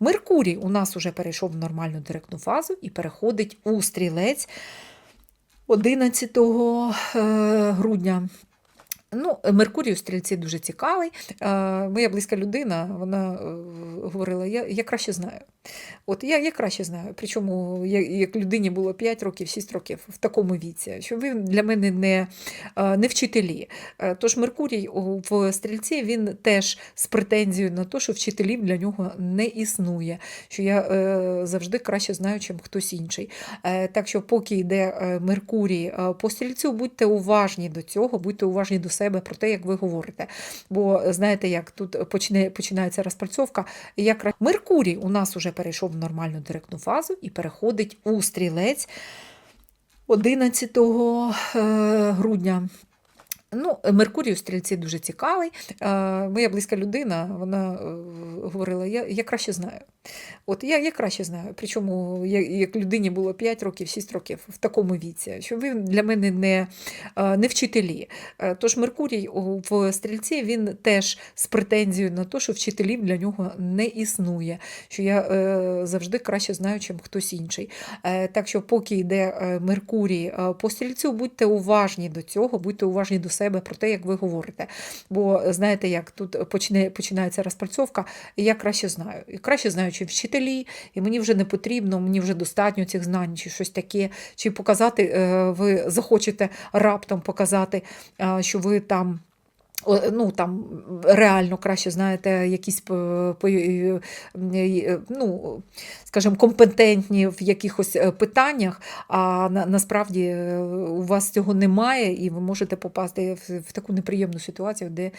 Меркурій у нас уже перейшов в нормальну директну фазу і переходить у стрілець 11 е, грудня. Ну, Меркурій у стрільці дуже цікавий. Е, Моя близька людина, вона е, говорила: я, я краще знаю. От я, я краще знаю. Причому я- як людині було 5 років, 6 років в такому віці, що ви для мене не, е, не вчителі. Тож Меркурій в стрільці він теж з претензією на те, що вчителів для нього не існує, що я завжди краще знаю, чим хтось інший. Так що, поки йде Меркурій по стрільцю, будьте уважні до цього, будьте уважні до себе про те, як ви говорите. Бо знаєте, як тут почне, починається розпрацьовка, як Меркурій у нас уже перейшов в нормальну директну фазу і переходить у стрілець 11 е, грудня. Ну, Меркурій у стрільці дуже цікавий. Е, Моя близька людина, вона е, говорила: я, я краще знаю. От я, я краще знаю. Причому я- як людині було 5 років, 6 років в такому віці, що ви для мене не, е, не вчителі. Тож Меркурій в стрільці він теж з претензією на те, що вчителів для нього не існує, що я завжди краще знаю, чим хтось інший. Так що, поки йде Меркурій по стрільцю, будьте уважні до цього, будьте уважні до себе про те, як ви говорите. Бо знаєте, як тут почне, починається розпрацьовка, і я краще знаю. І краще знаю, чи вчителі, і мені вже не потрібно, мені вже достатньо цих знань, чи щось таке, чи показати, е, ви захочете раптом показати, е, що ви там. Ну, там реально краще знаєте, якісь по- е, е, ну, скажімо, компетентні в якихось е, питаннях, а на, насправді е, у вас цього немає, і ви можете попасти в, в таку неприємну ситуацію, де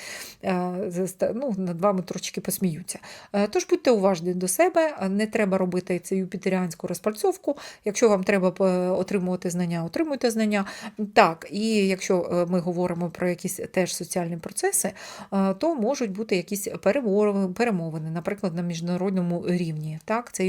е, ну, над вами трошки посміються. Е, Тож будьте уважні до себе, не треба робити цю юпітеріанську розпальцовку. Якщо вам треба е, отримувати знання, отримуйте знання. Так, і якщо е, ми говоримо про якісь теж соціальні процеси, е, то можуть бути якісь перемовини, наприклад, на міжнародному рівні. Так, це